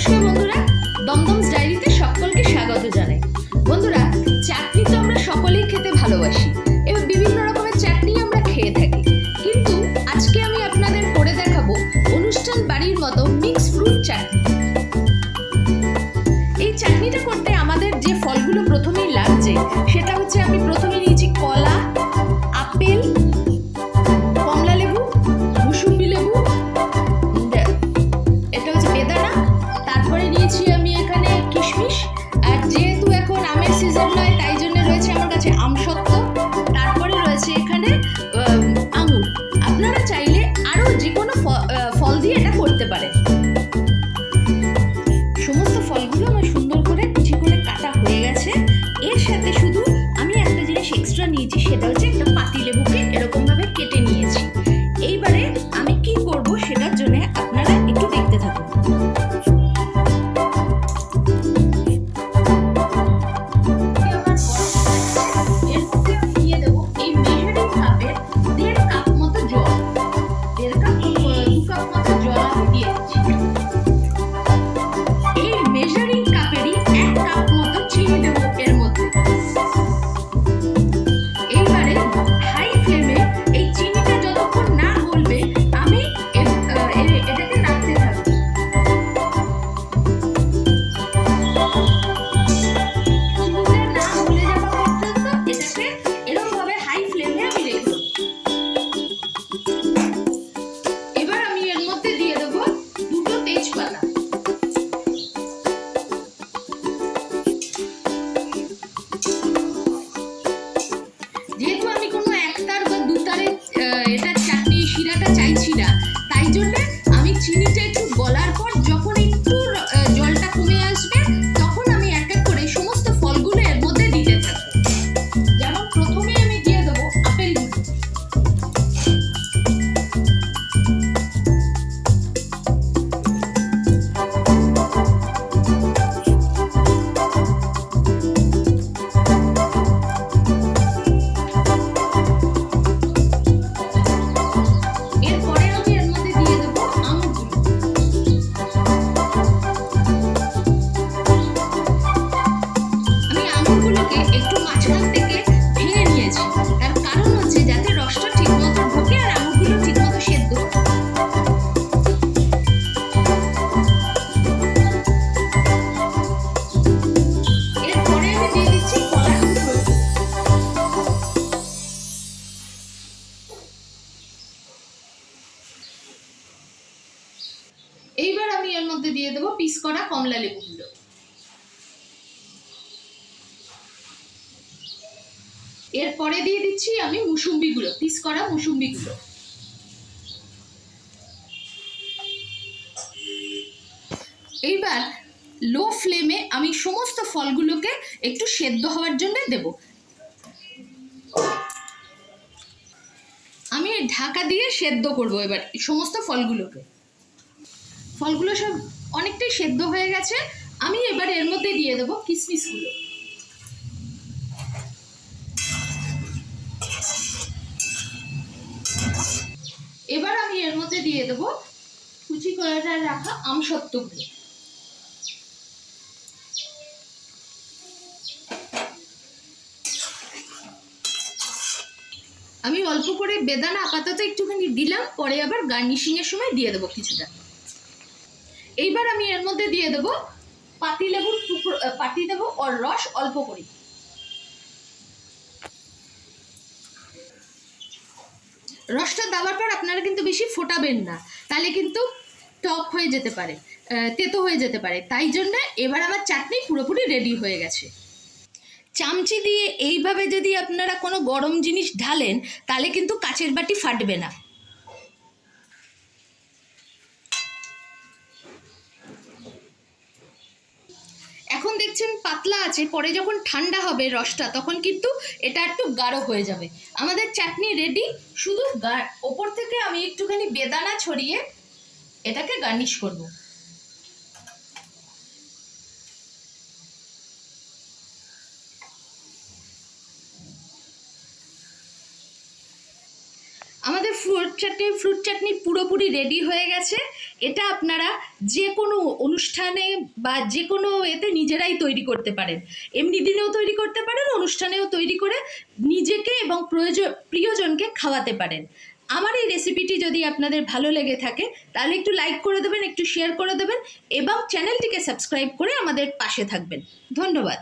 নমস্কার বন্ধুরা। ডায়েরিতে সকলকে স্বাগত জানাই। বন্ধুরা, চাটনি তো আমরা সকলেই খেতে ভালোবাসি। এবার বিভিন্ন রকমের চাটনি আমরা খেয়ে থাকি। কিন্তু আজকে আমি আপনাদের করে দেখাবো অনুষ্ঠান বাড়ির মতো মিক্স ফ্রুট চাটনি। এই চাটনিটা করতে আমাদের যে ফলগুলো প্রথমেই লাগছে, সেটা হচ্ছে আমি প্রথমে নিয়েছি আমি এখানে কিশমিশ। আর যেহেতু এখন আমের সিজন নয়, তাই জন্য রয়েছে আমার কাছে আমসত্ত্ব। তারপরে রয়েছে এখানে আঙুর। আপনারা চাইলে আরও যে কোনো ফল দিয়ে এটা করতে পারেন। সমস্ত ফলগুলো আমার সুন্দর করে কুচি করে কাটা হয়ে গেছে। এর সাথে শুধু আমি একটা জিনিস এক্সট্রা নিয়েছি, সেটা হচ্ছে জন্য একটু থেকে ভেঙে নিয়েছি। তার কারণ হচ্ছে যাতে রসটা ঠিক মতো ঢোকে আর আঙুরগুলো ঠিক মতো সেদ্ধ এইবার আমি এর মধ্যে দিয়ে দেবো পিস করা কমলা লেবুগুলো এরপরে দিয়ে দিচ্ছি আমি মুসুম্বিগুলো পিস করা মুসুম্বিগুলো এইবার লো ফ্লেমে আমি সমস্ত ফলগুলোকে একটু সেদ্ধ হওয়ার জন্য দেব। আমি ঢাকা দিয়ে সেদ্ধ করব এবার সমস্ত ফলগুলোকে। ফলগুলো সব অনেকটাই সেদ্ধ হয়ে গেছে। আমি এবার এর মধ্যে দিয়ে দেবো কিশমিশগুলো এবার আমি এর মধ্যে দিয়ে দেবো কুচি করে রাখা আমসত্ত্বগুলো আমি অল্প করে বেদানা আপাতত একটুখানি দিলাম, পরে আবার গার্নিশিং এর সময় দিয়ে দেবো কিছুটা। এইবার আমি এর মধ্যে দিয়ে দেবো পাতি লেবুর টুকরো পাতি দেবো ওর রস অল্প করে। রসটা দেওয়ার পর আপনারা কিন্তু বেশি ফোটাবেন না। তাহলে কিন্তু টক হয়ে যেতে পারে তেতো হয়ে যেতে পারে। তাই জন্য এবার আমার চাটনি পুরোপুরি রেডি হয়ে গেছে। চামচি দিয়ে এইভাবে যদি আপনারা কোনো গরম জিনিস ঢালেন, তাহলে কিন্তু কাচের বাটি ফাটবে না এখন দেখছেন পাতলা আছে, পরে যখন ঠান্ডা হবে রসটা, তখন কিন্তু এটা একটু গাঢ় হয়ে যাবে। আমাদের চাটনি রেডি শুধু ওপর থেকে আমি একটুখানি বেদানা ছড়িয়ে এটাকে গার্নিশ করব। ফুড চাটনি ফ্রুট চাটনি পুরোপুরি রেডি হয়ে গেছে। এটা আপনারা যে কোনো অনুষ্ঠানে বা যে কোনো এতে নিজেরাই তৈরি করতে পারেন। এমনি দিনেও তৈরি করতে পারেন, অনুষ্ঠানেও তৈরি করে নিজেকে এবং প্রয়োজন, প্রিয়জনকে খাওয়াতে পারেন। আমার এই রেসিপিটি যদি আপনাদের ভালো লেগে থাকে, তাহলে একটু লাইক করে দেবেন, একটু শেয়ার করে দেবেন এবং চ্যানেলটিকে সাবস্ক্রাইব করে আমাদের পাশে থাকবেন। ধন্যবাদ।